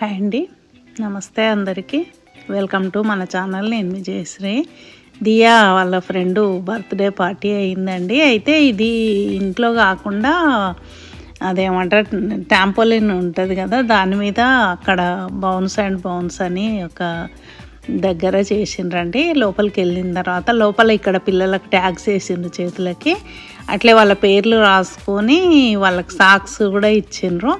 Hi అండి. నమస్తే అందరికీ. వెల్కమ్ టు మన ఛానల్. నేను మీ జయశ్రీ. దియా వాళ్ళ ఫ్రెండ్ బర్త్డే పార్టీ అయిందండి. అయితే ఇది ఇంట్లో కాకుండా అదేమంటారు ట్యాంపోలిన్ ఉంటుంది కదా దాని మీద అక్కడ బౌన్స్ అండ్ బౌన్స్ అని ఒక దగ్గర చేసిండ్రండి. లోపలికి వెళ్ళిన తర్వాత లోపల ఇక్కడ పిల్లలకు ట్యాగ్స్ వేసిండ్రు చేతులకి. అట్లే వాళ్ళ పేర్లు రాసుకొని వాళ్ళకి సాక్స్ కూడా ఇచ్చిండ్రు.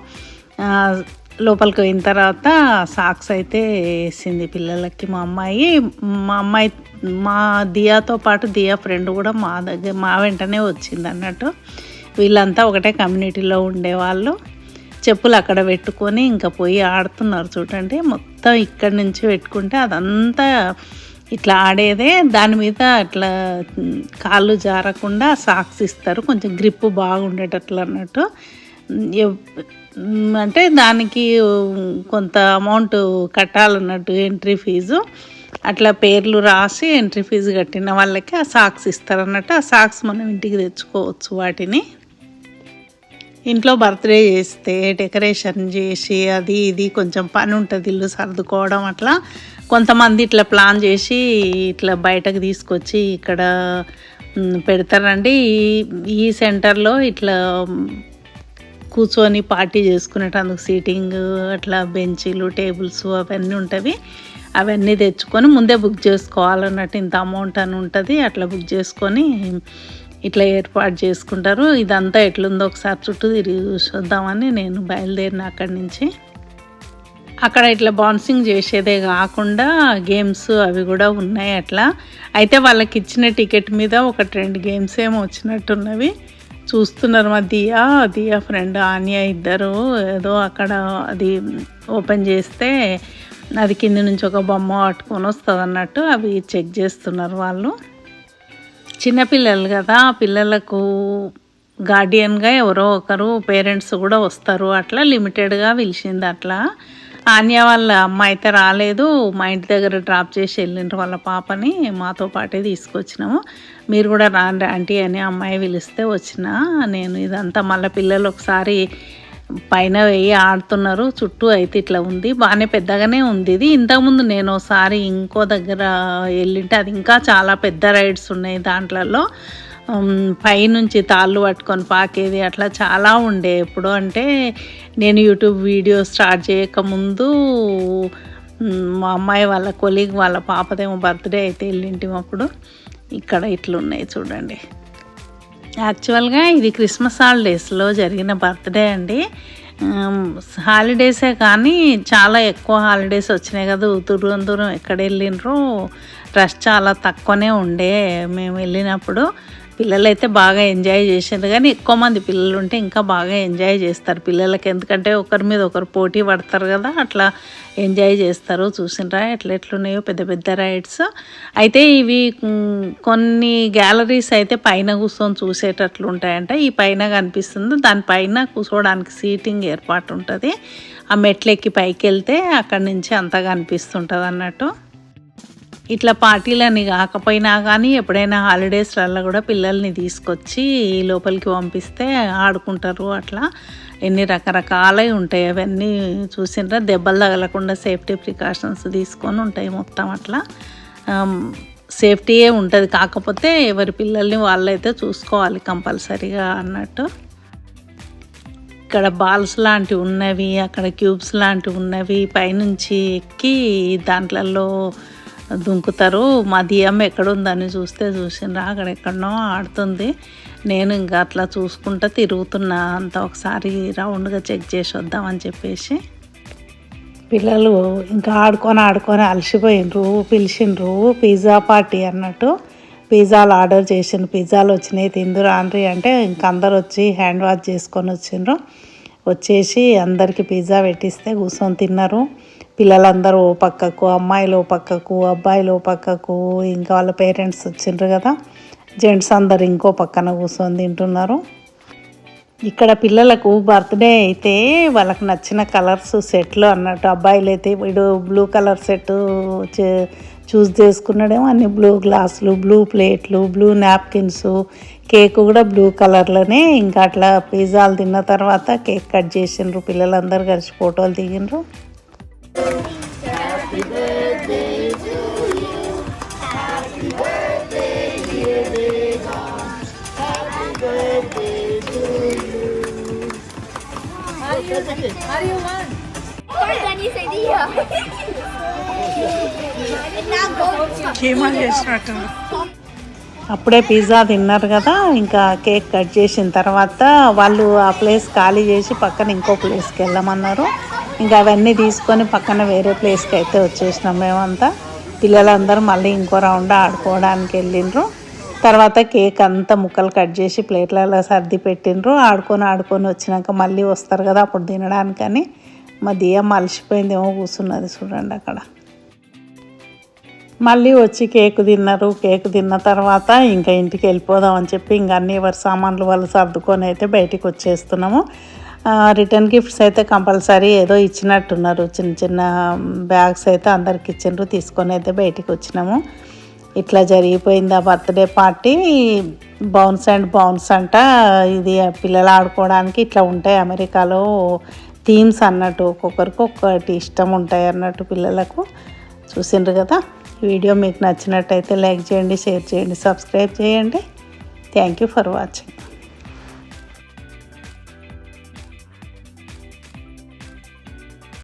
లోపలికి పోయిన తర్వాత సాక్స్ అయితే వేసింది పిల్లలకి. మా అమ్మాయి మా అమ్మాయి మా దియాతో పాటు దియా ఫ్రెండ్ కూడా మా దగ్గర మా వెంటనే వచ్చింది అన్నట్టు. వీళ్ళంతా ఒకటే కమ్యూనిటీలో ఉండేవాళ్ళు. చెప్పులు అక్కడ పెట్టుకొని ఇంకా పోయి ఆడుతున్నారు చూడండి. మొత్తం ఇక్కడి నుంచి పెట్టుకుంటే అదంతా ఇట్లా ఆడేదే. దాని మీద అట్లా కాళ్ళు జారకుండా సాక్స్ ఇస్తారు. కొంచెం గ్రిప్ బాగుండేటట్లు అన్నట్టు. అంటే దానికి కొంత అమౌంట్ కట్టాలన్నట్టు ఎంట్రీ ఫీజు. అట్లా పేర్లు రాసి ఎంట్రీ ఫీజు కట్టిన వాళ్ళకి ఆ సాక్స్ ఇస్తారు అన్నట్టు ఆ సాక్స్ మనం ఇంటికి తెచ్చుకోవచ్చు వాటిని. ఇంట్లో బర్త్డే చేస్తే డెకరేషన్ చేసి అది ఇది కొంచెం పని ఉంటుంది ఇల్లు సర్దుకోవడం అట్లా. కొంతమంది ఇట్లా ప్లాన్ చేసి ఇట్లా బయటకు తీసుకొచ్చి ఇక్కడ పెడతారండి. ఈ- ఈ సెంటర్లో ఇట్లా కూర్చొని పార్టీ చేసుకునేటందుకు సీటింగ్ అట్లా బెంచీలు టేబుల్స్ అవన్నీ ఉంటవి. అవన్నీ తెచ్చుకొని ముందే బుక్ చేసుకోవాలన్నట్టు ఇంత అమౌంట్ అని ఉంటుంది అట్లా బుక్ చేసుకొని ఇట్లా ఏర్పాటు చేసుకుంటారు. ఇదంతా ఎట్లుందో ఒకసారి చుట్టూ తిరిగి చూద్దామని నేను బయలుదేరిన అక్కడి నుంచి. అక్కడ ఇట్లా బౌన్సింగ్ చేసేదే కాకుండా గేమ్స్ అవి కూడా ఉన్నాయి అట్లా. అయితే వాళ్ళకి ఇచ్చిన టికెట్ మీద ఒక రెండు గేమ్స్ ఏమో వచ్చినట్టున్నవి. చూస్తున్నారు మా దియా. దియా ఫ్రెండ్ ఆనియా ఇద్దరు. ఏదో అక్కడ అది ఓపెన్ చేస్తే అది కింద నుంచి ఒక బొమ్మ పట్టుకొని వస్తుంది అన్నట్టు అవి చెక్ చేస్తున్నారు వాళ్ళు. చిన్నపిల్లలు కదా పిల్లలకు గార్డియన్గా ఎవరో ఒకరు పేరెంట్స్ కూడా వస్తారు అట్లా లిమిటెడ్గా పిలిచింది అట్లా. ఆన్య వాళ్ళ అమ్మ అయితే రాలేదు. మా ఇంటి దగ్గర డ్రాప్ చేసి వెళ్ళిండ్రు వాళ్ళ పాపని. మాతో పాటే తీసుకొచ్చినాము. మీరు కూడా రాండి ఆంటీ అని అమ్మాయి పిలిస్తే వచ్చిన. నేను ఇదంతా మళ్ళీ పిల్లలు ఒకసారి పైన వెయ్యి ఆడుతున్నారు. చుట్టూ అయితే ఇట్లా ఉంది. బాగానే పెద్దగానే ఉంది ఇది. ఇంతకుముందు నేను ఒకసారి ఇంకో దగ్గర వెళ్ళింటే అది ఇంకా చాలా పెద్ద రైడ్స్ ఉన్నాయి దాంట్లలో. పైనుంచి తాళ్ళు పట్టుకొని పాకేది అట్లా చాలా ఉండే. ఎప్పుడు అంటే నేను యూట్యూబ్ వీడియో స్టార్ట్ చేయకముందు మా అమ్మాయి వాళ్ళ కొలీగ్ వాళ్ళ పాపదేమో బర్త్డే అయితే వెళ్ళింటిం అప్పుడు. ఇక్కడ ఇట్లున్నాయి చూడండి. యాక్చువల్గా ఇది క్రిస్మస్ హాలిడేస్లో జరిగిన బర్త్డే అండి. హాలిడేసే కానీ చాలా ఎక్కువ హాలిడేస్ వచ్చినాయి కదా దూరం దూరం ఎక్కడ వెళ్ళినరో రష్ చాలా తక్కువనే ఉండే మేము వెళ్ళినప్పుడు. పిల్లలు అయితే బాగా ఎంజాయ్ చేసారు కానీ ఎక్కువ మంది పిల్లలు ఉంటే ఇంకా బాగా ఎంజాయ్ చేస్తారు. పిల్లలకి ఎందుకంటే ఒకరి మీద ఒకరు పోటీ పడతారు కదా అట్లా ఎంజాయ్ చేస్తారు. చూసినరా ఎట్లా ఎట్లున్నాయో పెద్ద పెద్ద రైడ్స్. అయితే ఇవి కొన్ని గ్యాలరీస్ అయితే పైన కూర్చొని చూసేటట్లు ఉంటాయంట. ఈ పైన కనిపిస్తుంది. దానిపైన కూర్చోవడానికి సీటింగ్ ఏర్పాటు ఉంటుంది. ఆ మెట్లెక్కి పైకి వెళ్తే అక్కడి నుంచి అంతా కనిపిస్తుంటుంది అన్నట్టు ఇట్లా పార్టీలని కాకపోయినా కానీ ఎప్పుడైనా హాలిడేస్లలో కూడా పిల్లల్ని తీసుకొచ్చి లోపలికి పంపిస్తే ఆడుకుంటారు అట్లా. ఎన్ని రకరకాలవి ఉంటాయి అవన్నీ చూసినరా దెబ్బలు తగలకుండా సేఫ్టీ ప్రికాషన్స్ తీసుకొని ఉంటాయి మొత్తం అట్లా. సేఫ్టీయే ఉంటుంది. కాకపోతే ఎవరి పిల్లల్ని వాళ్ళైతే చూసుకోవాలి కంపల్సరీగా అన్నట్టు. ఇక్కడ బాల్స్ లాంటివి ఉన్నవి అక్కడ క్యూబ్స్ లాంటివి ఉన్నవి పైనుంచి ఎక్కి దాంట్లలో దుంకుతారు. మా దియమ్మ ఎక్కడుందని చూస్తే చూసిండ్రా. అక్కడ ఎక్కడనో ఆడుతుంది. నేను ఇంకా అట్లా చూసుకుంటా తిరుగుతున్నా. అంత ఒకసారి రౌండ్గా చెక్ చేసి వద్దామని చెప్పేసి. పిల్లలు ఇంకా ఆడుకొని ఆడుకొని అలసిపోయినరు పిలిచిండ్రు. పిజ్జా పార్టీ అన్నట్టు పిజ్జాలు ఆర్డర్ చేసిన పిజ్జాలు వచ్చినాయి. తిందురు ఆండ్రి అంటే ఇంక అందరు వచ్చి హ్యాండ్ వాష్ చేసుకొని వచ్చిండ్రు. వచ్చేసి అందరికి పిజ్జా పెట్టిస్తే కూర్చొని తిన్నారు. పిల్లలందరూ ఓ పక్కకు అమ్మాయిలు ఓ పక్కకు అబ్బాయిలు ఓ పక్కకు ఇంకా వాళ్ళ పేరెంట్స్ వచ్చిండ్రు కదా. జెంట్స్ అందరు ఇంకో పక్కన కూర్చొని తింటున్నారు. ఇక్కడ పిల్లలకు బర్త్డే అయితే వాళ్ళకి నచ్చిన కలర్స్ సెట్లు అన్నట్టు. అబ్బాయిలు అయితే వీడు బ్లూ కలర్ సెట్ చూస్ చేసుకున్నాడేమో అన్ని బ్లూ గ్లాసులు బ్లూ ప్లేట్లు బ్లూ నాప్కిన్స్. కేక్ కూడా బ్లూ కలర్లోనే ఇంకా అట్లా పిజ్జాలు తిన్న తర్వాత కేక్ కట్ చేసిండ్రు. పిల్లలందరూ కలిసి ఫోటోలు దిగిండ్రు. అప్పుడే పిజ్జా తిన్నారు కదా ఇంకా కేక్ కట్ చేసిన తర్వాత వాళ్ళు ఆ ప్లేస్ ఖాళీ చేసి పక్కన ఇంకో ప్లేస్కి వెళ్ళమన్నారు. ఇంకా అవన్నీ తీసుకొని పక్కన వేరే ప్లేస్కి అయితే వచ్చేసినాం మేమంతా. పిల్లలందరూ మళ్ళీ ఇంకో రౌండ్ ఆడుకోవడానికి వెళ్ళిండ్రు. తర్వాత కేక్ అంతా ముక్కలు కట్ చేసి ప్లేట్లలో సర్ది పెట్టిండ్రు. ఆడుకొని ఆడుకొని వచ్చినాక మళ్ళీ వస్తారు కదా అప్పుడు తినడానికని. మా దియ్య మలిసిపోయిందేమో కూర్చున్నది చూడండి అక్కడ. మళ్ళీ వచ్చి కేక్ తిన్నారు. కేక్ తిన్న తర్వాత ఇంకా ఇంటికి వెళ్ళిపోదాం అని చెప్పి ఇంకా అన్ని ఎవరి సామాన్లు వాళ్ళు సర్దుకొని అయితే బయటికి వచ్చేస్తున్నాము. రిటర్న్ గిఫ్ట్స్ అయితే కంపల్సరీ ఏదో ఇచ్చినట్టున్నారు. చిన్న చిన్న బ్యాగ్స్ అయితే అందరికి ఇచ్చిండ్రు. తీసుకొని అయితే బయటికి వచ్చినాము. ఇట్లా జరిగిపోయింది ఆ birthday party bounce and bounce అంట. ఇది పిల్లలు ఆడుకోవడానికి ఇట్లా ఉంటాయి. అమెరికాలో థీమ్స్ అన్నట్టు ఒక్కొక్కరికి ఒక్కటి ఇష్టం ఉంటాయి అన్నట్టు పిల్లలకు చూసిండ్రు కదా. వీడియో మీకు నచ్చినట్టయితే లైక్ చేయండి షేర్ చేయండి సబ్స్క్రైబ్ చేయండి. Thank you for watching